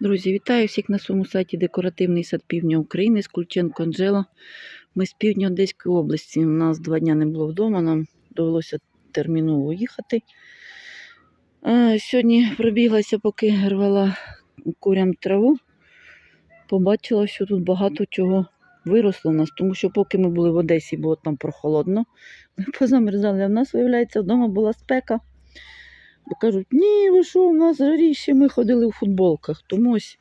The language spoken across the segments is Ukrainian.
Друзі, вітаю всіх на своєму сайті Декоративний сад Півдня України з Кульченко Анжела. Ми з півдня Одеської області. У нас два дні не було вдома, нам довелося терміново їхати. Сьогодні пробіглася, поки рвала курям траву. Побачила, що тут багато чого виросло в нас, тому що поки ми були в Одесі, було там прохолодно. Ми позамерзали, а в нас, виявляється, вдома була спека. Кажуть, ні, ви що, у нас жаріще, ми ходили у футболках. Тому ось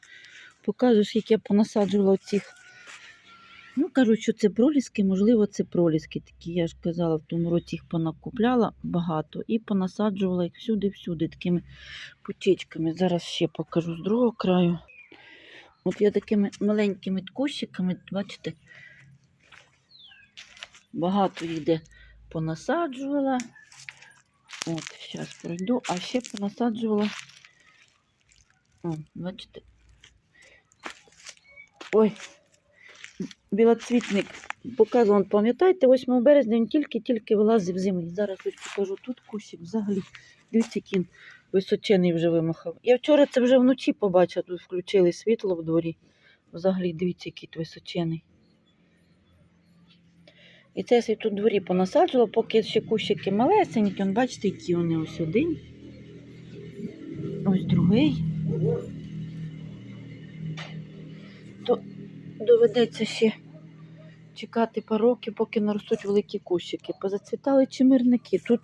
покажу, скільки я понасаджувала цих. Ну, кажуть, що це проліски, можливо, це проліски. Такі, я ж казала, в тому році їх понакупляла багато і понасаджувала їх всюди-всюди, такими путічками. Зараз ще покажу з другого краю. От я такими маленькими кущиками, бачите, багато їх де понасаджувала. От, зараз пройду, а ще понасаджувала. О, бачите. Ой, білоцвітник показував, пам'ятаєте, 8 березня він тільки-тільки вилазив землі. Зараз ось покажу тут кущик взагалі. Дивіться, він височений вже вимахав. Я вчора це вже вночі побачила, тут включили світло в дворі. Взагалі, дивіться, тут височений. І це я собі тут дворі понасаджувала, поки ще кущики малесенькі. Он, бачите, які вони ось один. Ось другий. То доведеться ще чекати пару років, поки наростуть великі кущики. Позацвітали чимирники. Тут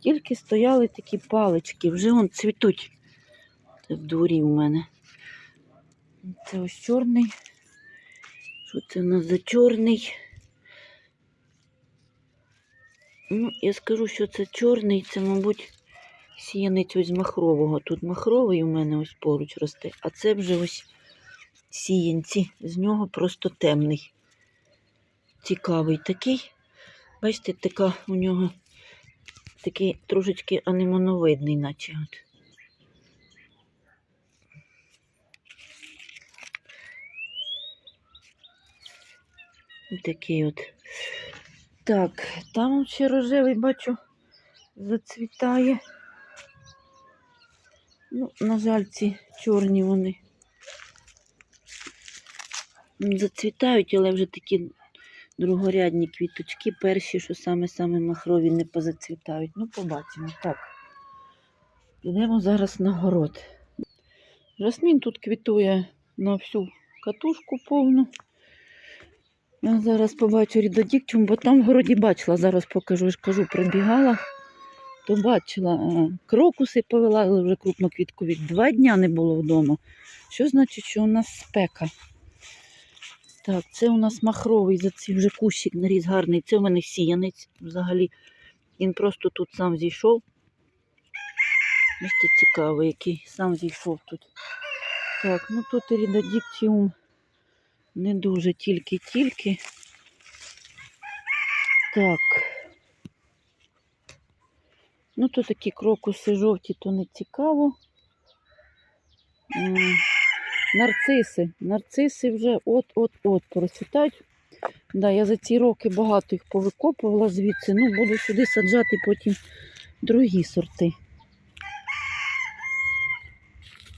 тільки стояли такі палички, вже вон цвітуть. В дворі у мене. Це ось чорний. Що це у нас за чорний? Ну, я скажу, що це чорний, це, мабуть, сіянець ось махрового. Тут махровий у мене ось поруч росте, а це вже ось сіянці. З нього просто темний. Цікавий такий. Бачите, така у нього такий трошечки анемоновидний, наче от. Такий от. Так, там ще рожевий, бачу, зацвітає. Ну, на жаль, ці чорні вони зацвітають, але вже такі другорядні квіточки, перші, що саме-саме махрові не позацвітають. Ну, побачимо. Так. Підемо зараз на город. Жасмін тут квітує на всю катушку повну. Я зараз побачу рідодікчум, бо там в городі бачила, зараз покажу, ж кажу, пробігала, то бачила, а, крокуси повела, вже крупноквіткові. Два дня не було вдома. Що значить, що у нас спека? Так, це у нас махровий за цей вже кущик наріз гарний. Це у мене сіянець взагалі. Він просто тут сам зійшов. Бачите, цікавий, який сам зійшов тут. Так, ну тут і рідодіктіум не дуже тільки-тільки. Так. Ну, то такі крокуси жовті, то не цікаво. Нарциси. Нарциси вже от-от-от процвітають. Да, я за ці роки багато їх повикопувала звідси. Ну, буду сюди саджати потім другі сорти.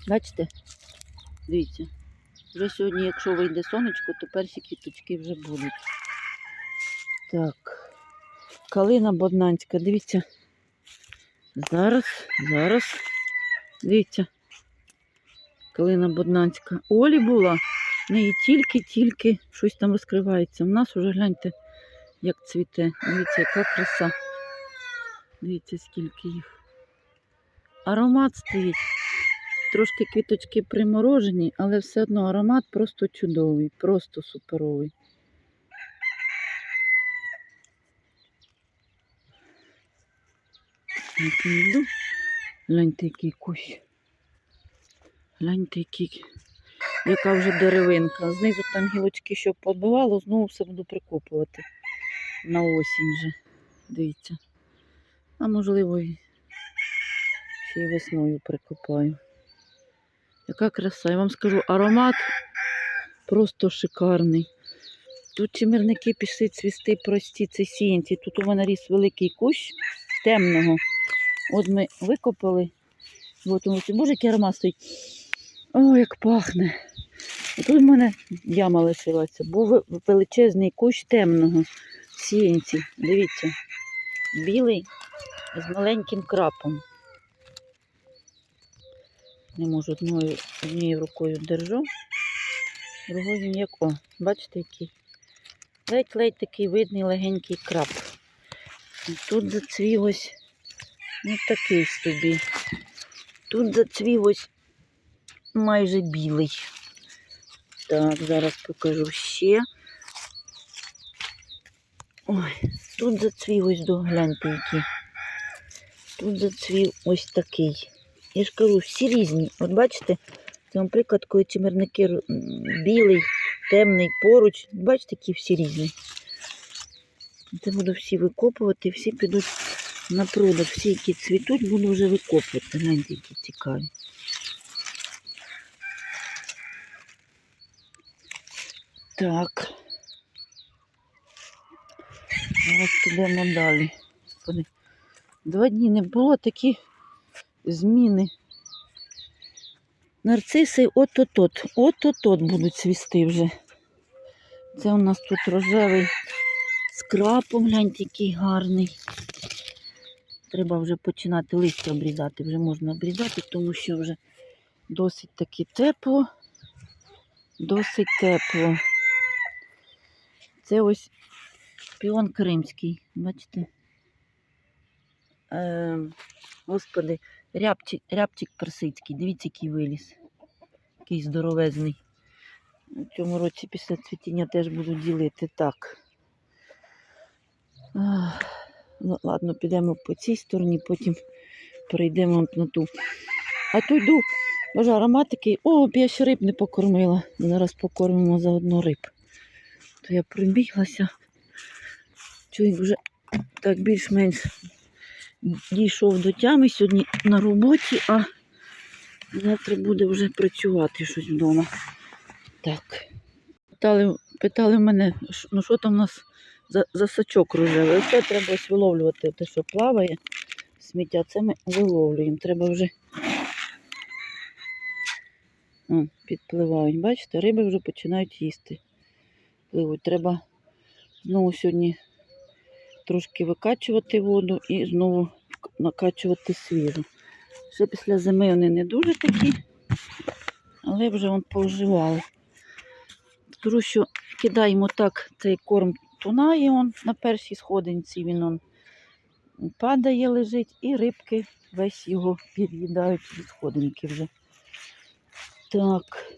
Бачите? Дивіться. Вже сьогодні, якщо вийде сонечко, то перші квіточки вже будуть. Так. Калина боднанська, дивіться. Зараз, зараз. Дивіться. Калина боднанська. Олі була. В неї тільки-тільки щось там розкривається. У нас уже гляньте, як цвіте. Дивіться, яка краса. Дивіться, скільки їх. Аромат стоїть. Трошки квіточки приморожені, але все одно аромат просто чудовий, просто суперовий. Піду. Гляньте, який кущ. Гляньте, який. Яка вже деревинка. Знизу там гілочки, що подбивало, знову все буду прикопувати на осінь же. Дивіться. А можливо, ще й весною прикопаю. Яка краса. Я вам скажу, аромат просто шикарний. Тут чимирники пішли цвісти прості, це сіянці. Тут у мене ріс великий кущ темного. От ми викопали. От, що, боже, який аромат стоїть. О, як пахне. А Тут в мене яма лишилася. Був величезний кущ темного сіянці. Дивіться, білий з маленьким крапом. Не можу одною, однією рукою держу, другою ніяк. О, бачите, який. Ледь-ледь такий видний легенький крап. І Тут зацвів ось ну, такий собі. Тут зацвів ось майже білий. Так, зараз покажу ще. Ой, тут зацвів ось догляньте який. Тут зацвів ось такий. Я ж кажу, всі різні. От бачите, це, наприклад, коли чимерники білий, темний поруч. Бачите, які всі різні. Це буду всі викопувати, всі підуть на продаж. Всі, які цвітуть, буду вже викопувати. Гляньте, які цікаві. Так. Зараз підемо далі. Два дні не було такі зміни. Нарциси от-от-от, от-от-от будуть цвісти вже. Це у нас тут рожевий з крапом, гляньте, який гарний. Треба вже починати листя обрізати. Вже можна обрізати, тому що вже досить таки тепло. Досить тепло. Це ось піон кримський, бачите? Е, господи, рябчик, рябчик персидський. Дивіться, який виліз. Який здоровезний. У цьому році після цвітіння теж буду ділити так. Ах, ну, ладно, підемо по цій стороні, потім перейдемо на ту. А то йду, боже, аромат такий, о, я ще риб не покормила. Зараз покормимо заодно риб. То я прибіглася. Чоловік вже так більш-менш дійшов до тями сьогодні на роботі, а завтра буде вже працювати щось вдома. Так. Питали, питали мене, ну що там у нас за, за сачок рожевий. Оце треба ось виловлювати те, що плаває. Сміття, це ми виловлюємо. Треба вже О, підпливають. Бачите, риби вже починають їсти. Пливуть. Треба знову сьогодні трошки викачувати воду і знову накачувати свіжу. Ще після зими вони не дуже такі, але вже вон повживали. Скажу, що кидаємо так цей корм тунає он на першій сходинці, він он падає, лежить, і рибки весь його під'їдають зі сходинки вже. Так.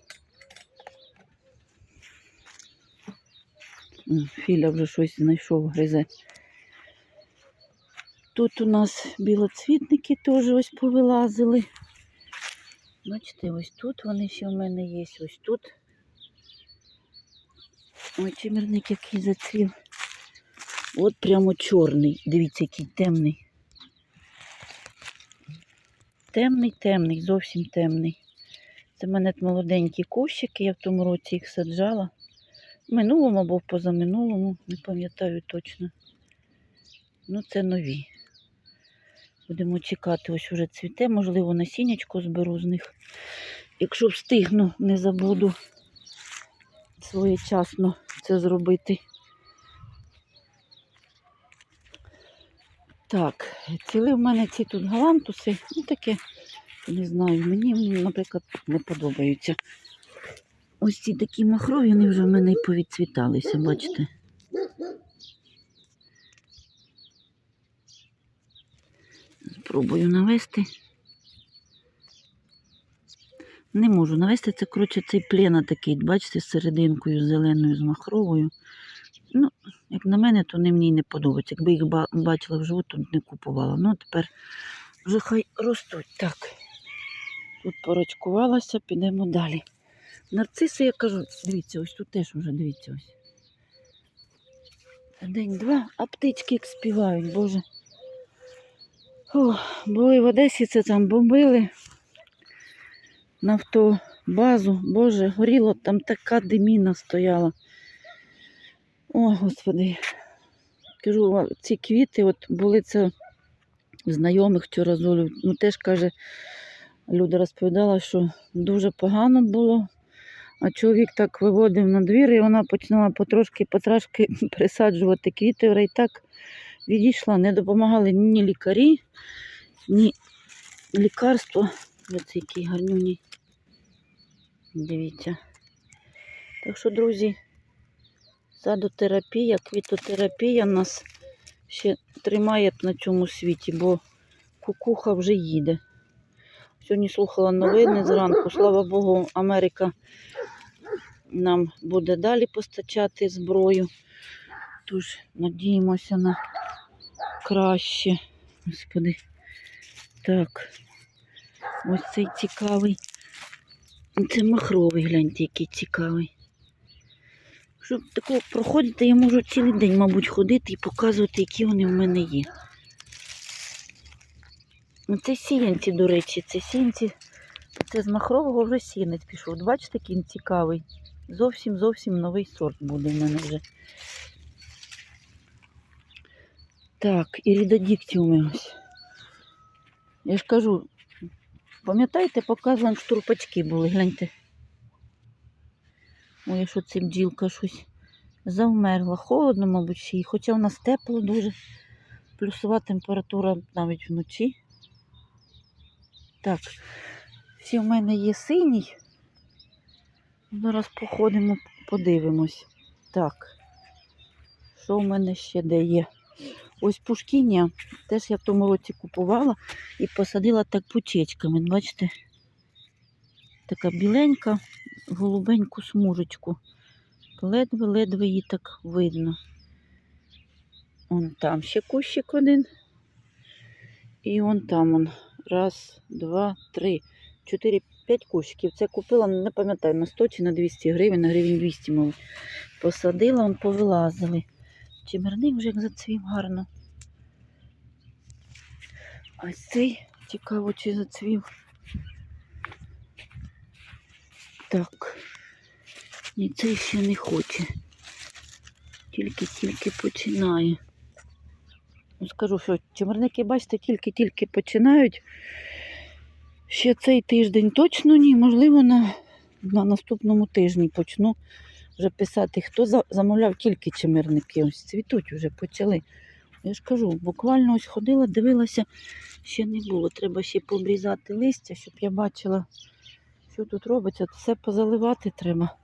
Філя вже щось знайшов, гризе. Тут у нас білоцвітники теж ось повилазили. Бачите, ось тут вони ще в мене є, ось тут. Ой, чимерник який зацвів. От прямо чорний. Дивіться, який темний. Темний, темний, зовсім темний. Це в мене молоденькі кущики, я в тому році їх саджала. В минулому або позаминулому, не пам'ятаю точно. Ну, це нові. Будемо чекати, ось уже цвіте, можливо, насіннячко зберу з них. Якщо встигну, не забуду своєчасно це зробити. Так, ціли в мене ці тут галантуси, ну таке, не знаю, мені, наприклад, не подобаються. Ось ці такі махрові, вони вже в мене і повідцвіталися, бачите. Спробую навести. Не можу навести, це, коротше, цей плена такий, бачите, з серединкою зеленою, з махровою. Ну, як на мене, то вони мені не подобаються. Якби їх ба- бачила вживу, то не купувала. Ну, тепер вже хай ростуть. Так. Тут порочкувалася, підемо далі. Нарциси, я кажу, дивіться, ось тут теж вже, дивіться ось. День-два, а птички як співають, Боже. О, були в Одесі, це там бомбили. Нафтобазу, Боже, горіло, там така диміна стояла. О, Господи. Кажу, ці квіти, от були це знайомих вчора ну теж каже, Люди розповідали, що дуже погано було. А чоловік так виводив на двір, і вона почала потрошки, потрошки присаджувати квіти. І так відійшла. Не допомагали ні лікарі, ні лікарства. Ось який гарнюній. Дивіться. Так що, друзі, садотерапія, квітотерапія нас ще тримає на цьому світі, бо кукуха вже їде. Сьогодні слухала новини зранку. Слава Богу, Америка нам буде далі постачати зброю. Тож надіємося на краще. Господи. Так. Ось цей цікавий. Це махровий, гляньте, який цікавий. Щоб такого проходити, я можу цілий день, мабуть, ходити і показувати, які вони в мене є. Ну, Це сіянці, до речі, це сіянці. Це з махрового вже сіянець пішов. Бачите, який цікавий. Зовсім зовсім новий сорт буде в мене вже. Так, і рідодіктіуми ось. Я ж кажу, пам'ятаєте, показувала штурпачки були, гляньте. Ой, що це бджілка щось завмерла. Холодно, мабуть, ще й. Хоча у нас тепло дуже. Плюсова температура навіть вночі. Так, всі в мене є синій. Зараз походимо, подивимось. Так. Що в мене ще де є? Ось пушкіння. Теж я в тому році купувала і посадила так пучечками. Бачите? Така біленька, голубеньку смужечку. Ледве-ледве її так видно. Он там ще кущик один. І он там он. Раз, два, три, чотири, п'ять кущиків. Це купила, не пам'ятаю, на 100 чи на 200 гривень, на гривень 200, мов. Посадила, он повилазили. Чимерник вже як зацвів гарно. А цей цікаво, чи зацвів. Так. І цей ще не хоче. Тільки-тільки починає. Ну, Скажу, що чимерники, бачите, тільки-тільки починають. Ще цей тиждень точно ні. Можливо, на, на наступному тижні почну вже писати, хто замовляв тільки чимерники. Ось цвітуть вже почали. Я ж кажу, буквально ось ходила, дивилася, ще не було. Треба ще пообрізати листя, щоб я бачила, що тут робиться. Все позаливати треба.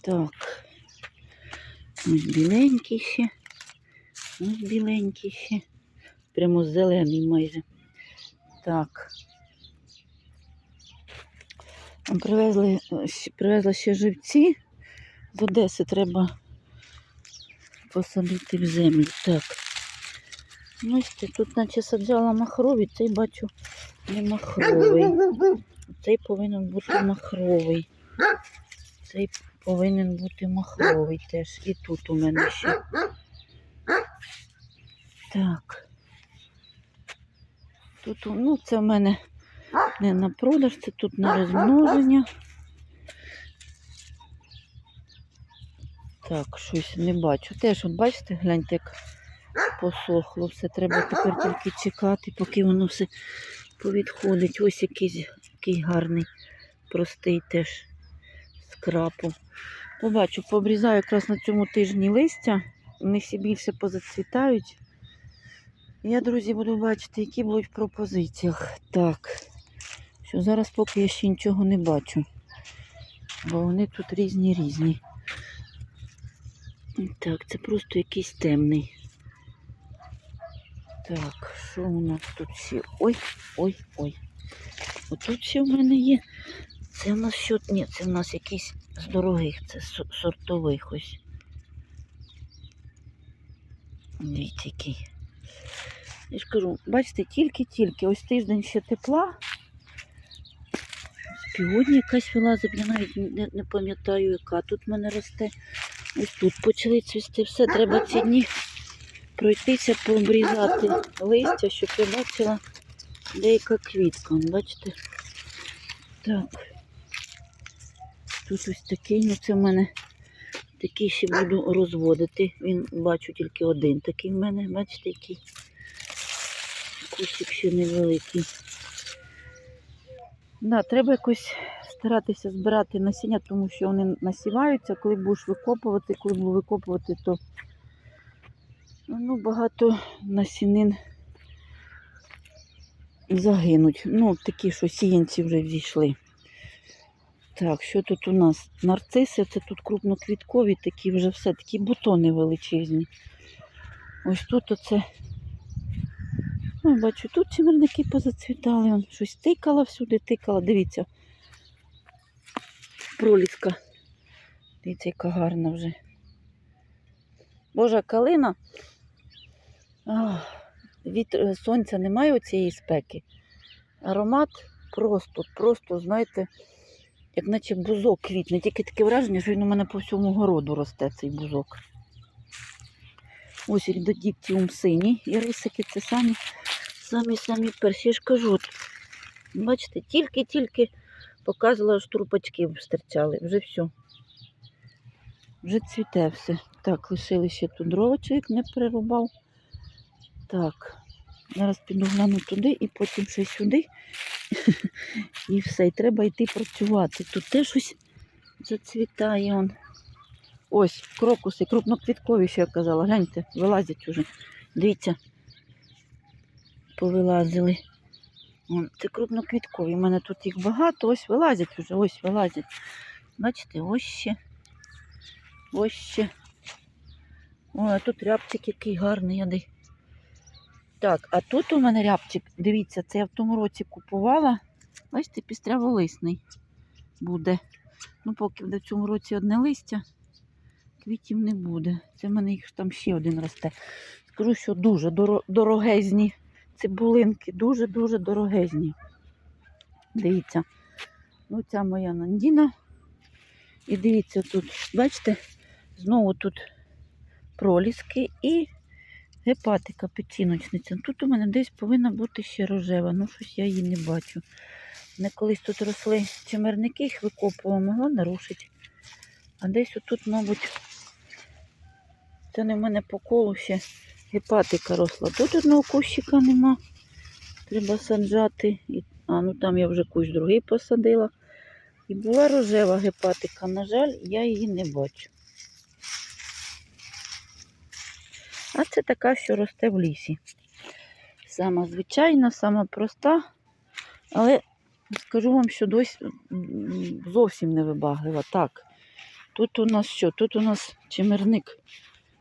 Так. Ось біленький ще. Ось біленький ще. Прямо зелений майже. Так. Привезли, привезла ще живці. З Одеси треба посадити в землю. Так. Ну, ось тут наче саджала махровий, цей бачу не махровий. Цей повинен бути махровий. Цей повинен бути махровий теж. І тут у мене ще. Так. Тут, ну, це в мене не на продаж, це тут на розмноження. Так, щось не бачу. Теж, от бачите, гляньте, як посохло. Все треба тепер тільки чекати, поки воно все повідходить. Ось якийсь який гарний, простий теж з крапу. Побачу, пообрізаю якраз на цьому тижні листя. Вони всі більше позацвітають. Я, друзі, буду бачити, які будуть в пропозиціях. Так. Що зараз поки я ще нічого не бачу. Бо вони тут різні різні. Так, це просто якийсь темний. Так, що у нас тут ще? Ой, ой, ой. Отут ще в мене є. Це в нас що? Ні, це в нас якийсь з дорогих, це со- сортових ось. Дивіться, який. Я ж кажу, бачите, тільки-тільки ось тиждень ще тепла. Піводні якась вилазить, я навіть не, не пам'ятаю, яка тут в мене росте. Ось тут почали цвісти. Все, треба ці дні пройтися, пообрізати листя, щоб я бачила деяка квітка. Бачите? Так. Тут ось такий, ну це в мене такий ще буду розводити. Він бачу тільки один такий в мене, бачите, який кущик ще невеликий. Да, треба якось старатися збирати насіння, тому що вони насіваються, коли будеш викопувати, коли буду викопувати, то ну, багато насінин загинуть. Ну, такі, що сіянці вже зійшли. Так, що тут у нас? Нарциси, це тут крупноквіткові, такі вже все, такі бутони величезні. Ось тут оце. Ну, бачу, тут чимерники позацвітали. Он щось тикала всюди, тикала. Дивіться. Проліска. Дивіться, яка гарна вже. Божа калина. Ах, від е, сонця немає оцієї спеки. Аромат просто, просто, знаєте, як наче бузок квітне. Тільки таке враження, що він у мене по всьому городу росте цей бузок. Ось рідодіктіум синій. І рисики це самі, самі, самі перші. Я ж кажу, бачите, тільки-тільки показувала, що трупачки стирчали. Вже все. Вже цвіте все. Так, лишили ще тут дрова, чоловік не перерубав. Так, зараз піду гляну туди і потім ще сюди. І все, і треба йти працювати. Тут теж щось зацвітає. Он. Ось, крокуси, крупноквіткові, що я казала. Гляньте, вилазять уже. Дивіться, повилазили. Це крупноквіткові. У мене тут їх багато, ось вилазять уже, ось вилазять. Бачите, ось ще. Ось ще. Ой, а тут рябчик який гарний, я дий. Так, а тут у мене рябчик, дивіться, це я в тому році купувала. Бачите, пістряволисний буде. Ну, поки в цьому році одне листя, квітів не буде. Це в мене їх там ще один росте. Скажу, що дуже дорогезні цибулинки, дуже-дуже дорогезні. Дивіться. Ну, ця моя нандіна. І дивіться тут, бачите, знову тут проліски і гепатика печіночниця. Тут у мене десь повинна бути ще рожева, ну щось я її не бачу. Не колись тут росли чимерники, їх викопувала, могла нарушити. А десь отут, мабуть, це не в мене по колу ще гепатика росла. Тут одного кущика нема. Треба саджати. А, ну там я вже кущ другий посадила. І була рожева гепатика. На жаль, я її не бачу. А це така, що росте в лісі. Сама звичайна, сама проста, але скажу вам, що досі зовсім не вибаглива. Так, тут у нас що? Тут у нас чимерник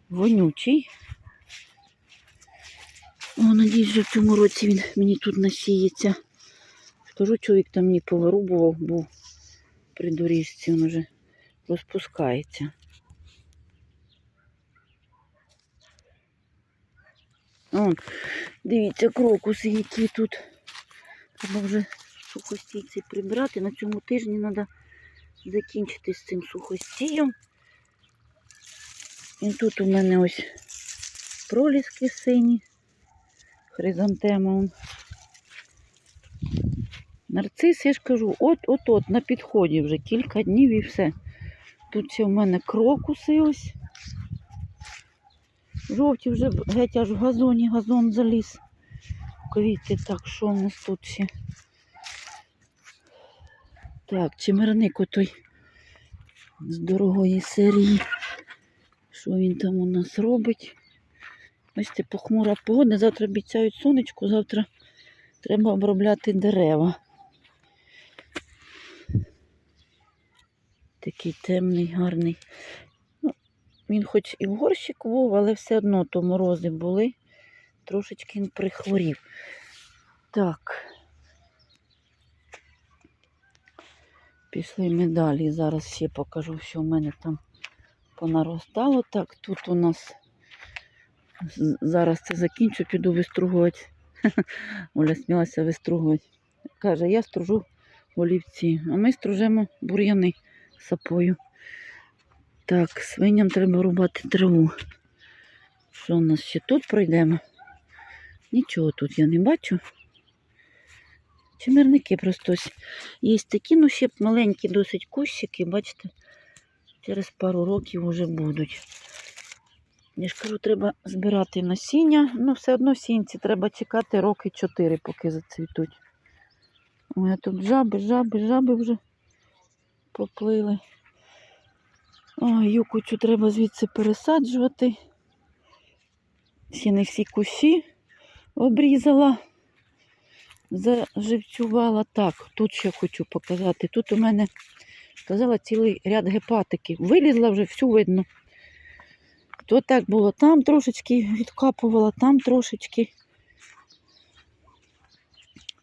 вонючий. О, надіюсь, що в цьому році він мені тут насіється. Скажу, чоловік там мені повирубував, був при доріжці, він вже розпускається. Вон, дивіться, крокуси, які тут. Треба вже сухостійці прибрати. На цьому тижні треба закінчити з цим сухостієм. І тут у мене ось проліски сині, хризантема. Нарцис, я ж кажу, от-от-от, на підході вже кілька днів і все. Тут ще в мене крокуси ось. Жовті вже геть аж в газоні, газон заліз. Квіти, так, що в нас тут ще? Так, чимерник отой з дорогої серії. Що він там у нас робить? Бачите, похмура погода. Завтра обіцяють сонечко, завтра треба обробляти дерева. Такий темний, гарний. Ну, він хоч і в горщику був, але все одно то морози були. Трошечки він прихворів. Так. Пішли ми далі. Зараз ще покажу, що в мене там понаростало. Так, тут у нас зараз це закінчу, піду вистругувати. Оля смілася вистругувати. Каже, я стружу олівці, а ми стружемо бур'яни сапою. Так, свиням треба рубати траву. Що у нас ще тут пройдемо? Нічого тут я не бачу. Чимерники просто є такі, ну ще маленькі досить кущики, бачите, через пару років вже будуть. Я ж кажу, треба збирати насіння. Ну, все одно сінці треба чекати роки 4, поки зацвітуть. Ой, а тут жаби, жаби, жаби вже поплили. Ой, юку цю треба звідси пересаджувати. Ще не всі кущі обрізала, заживцювала. Так, тут ще хочу показати. Тут у мене сказала цілий ряд гепатиків. Вилізла вже всю видно. То так було, там трошечки відкапувала, там трошечки.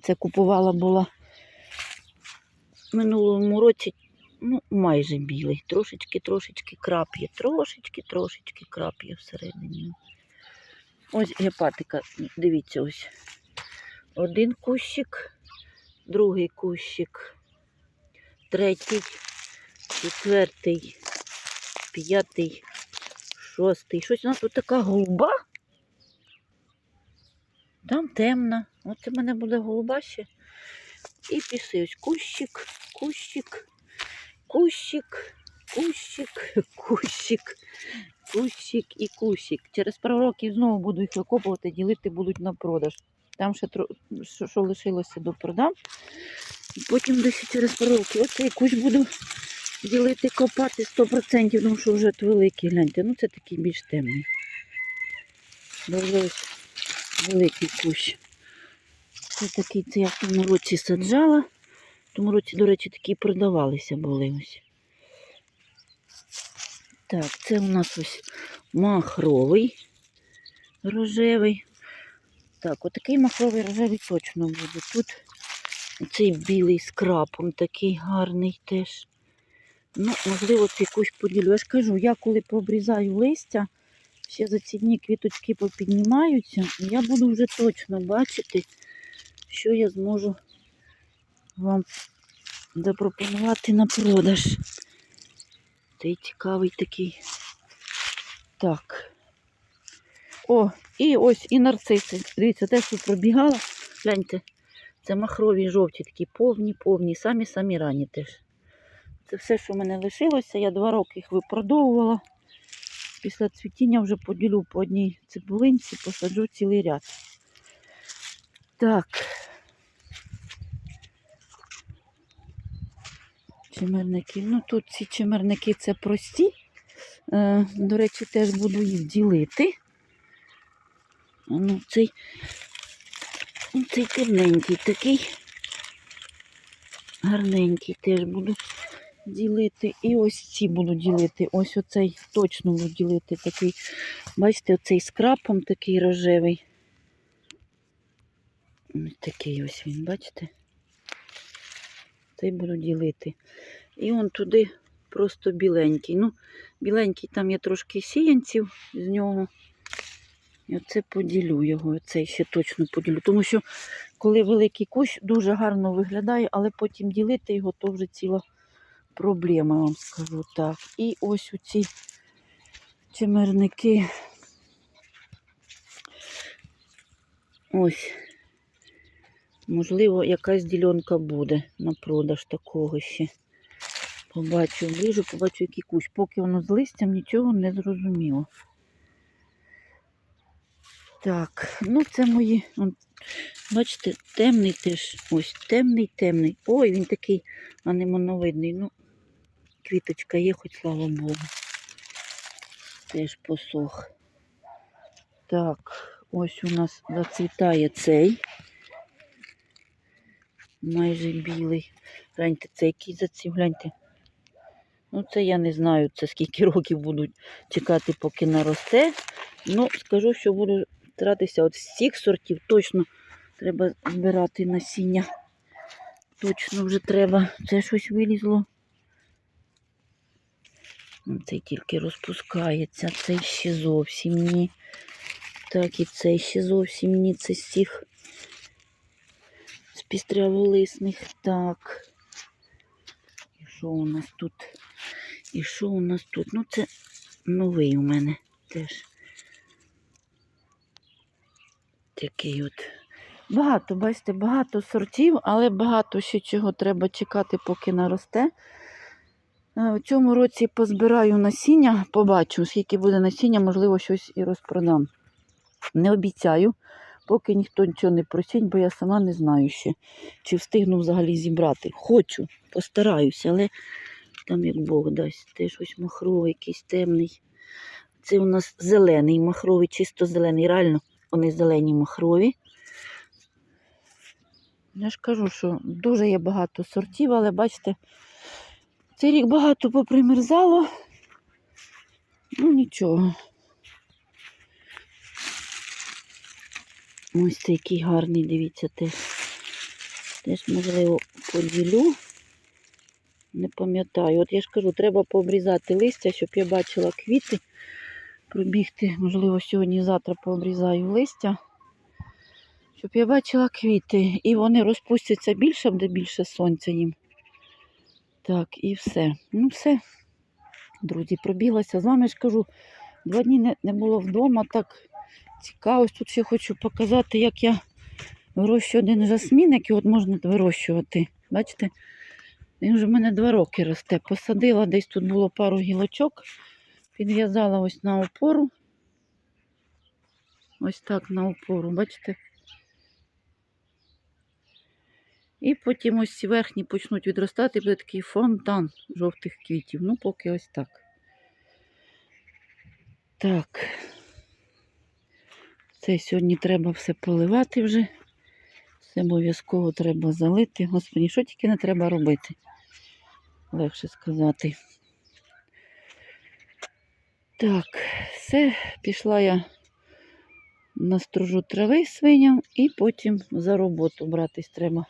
Це купувала була в минулому році, ну, майже білий. Трошечки, трошечки крап'є, трошечки, трошечки крап'є всередині. Ось гепатика, дивіться ось. Один кущик, другий кущик, третій, четвертий, п'ятий, шостий. Щось у нас тут така голуба. Там темна. Оце в мене буде голуба ще. І пішли ось кущик, кущик, кущик, кущик, кущик, кущик і кущик. Через пару років знову буду їх викопувати, ділити будуть на продаж. Там ще тро... що, лишилося до продам. Потім десь через пару років оцей кущ буду ділити, копати 100%, тому що вже великий, гляньте. Ну це такий більш темний. Ось великий кущ. Це такий, це я в тому році саджала. В тому році, до речі, такі продавалися були ось. Так, це у нас ось махровий рожевий. Так, отакий махровий рожевий точно буде. Тут цей білий з крапом такий гарний теж. Ну, можливо, це якусь поділю. Я ж кажу, я коли пообрізаю листя, ще за ці дні квіточки попіднімаються, я буду вже точно бачити, що я зможу вам запропонувати на продаж. Цей цікавий такий. Так. О, і ось і нарциси. Дивіться, те, що пробігала. Гляньте, це махрові жовті, такі повні, повні, самі-самі ранні теж. Це все, що в мене лишилося. Я два роки їх випродовувала. Після цвітіння вже поділю по одній цибулинці, посаджу цілий ряд. Так. Чимерники. Ну тут ці чимерники це прості. Е, до речі, теж буду їх ділити. Ну, цей, цей темненький такий. Гарненький теж буду ділити. І ось ці буду ділити. Ось оцей точно буду ділити такий. Бачите, оцей з крапом такий рожевий. Ось такий ось він, бачите? Цей буду ділити. І он туди просто біленький. Ну, біленький там є трошки сіянців з нього. І оце поділю його. Оцей ще точно поділю. Тому що коли великий кущ дуже гарно виглядає, але потім ділити його, то вже ціла проблема, вам скажу так. І ось оці чимерники. Ось. Можливо, якась ділянка буде на продаж такого ще. Побачу ближу, побачу, який кущ. Поки воно з листям нічого не зрозуміло. Так, ну це мої. он, бачите, темний теж. Ось темний, темний. Ой, він такий, а не моновидний. Ну, квіточка є, хоч слава Богу. Теж посох. Так, ось у нас зацвітає цей. Майже білий. Гляньте, це який зацвів, гляньте. Ну, це я не знаю, це скільки років будуть чекати, поки наросте. Ну, скажу, що буду старатися от цих сортів точно треба збирати насіння. Точно вже треба. Це щось вилізло. Цей тільки розпускається, цей ще зовсім ні. Так, і цей ще зовсім ні. Це з цих з пістряволисних. Так. І що у нас тут? І що у нас тут? Ну, це новий у мене теж. Такий от. Багато, бачите, багато сортів, але багато ще чого треба чекати, поки наросте. Е, В цьому році позбираю насіння, побачу, скільки буде насіння, можливо, щось і розпродам. Не обіцяю, Поки ніхто нічого не просить, бо я сама не знаю ще, чи встигну взагалі зібрати. Хочу, постараюся, але там як Бог дасть. Теж ось махровий, якийсь темний. Це у нас зелений махровий, чисто зелений. Реально, вони зелені махрові. Я ж кажу, що дуже є багато сортів, але бачите, цей рік багато попримерзало. Ну нічого. Ось цей який гарний, дивіться, теж. Теж, можливо, поділю. Не пам'ятаю. От я ж кажу, треба пообрізати листя, щоб я бачила квіти. Пробігти, можливо, сьогодні-завтра пообрізаю листя. Щоб я бачила квіти. І вони розпустяться більше, буде більше сонця їм. Так, і все. Ну, все. Друзі, пробіглася. З вами ж кажу, два дні не, не було вдома. Так цікаво. Тут ще хочу показати, як я вирощую один жасмін, який от можна вирощувати. Бачите? Він вже в мене два роки росте. Посадила, десь тут було пару гілочок, підв'язала ось на опору. Ось так на опору, бачите? І потім ось верхні почнуть відростати, буде такий фонтан жовтих квітів. Ну, поки ось так. Так. Це сьогодні треба все поливати вже. Все обов'язково треба залити. Господи, що тільки не треба робити? Легше сказати. Так, все, пішла я настружу трави свиням і потім за роботу братись треба.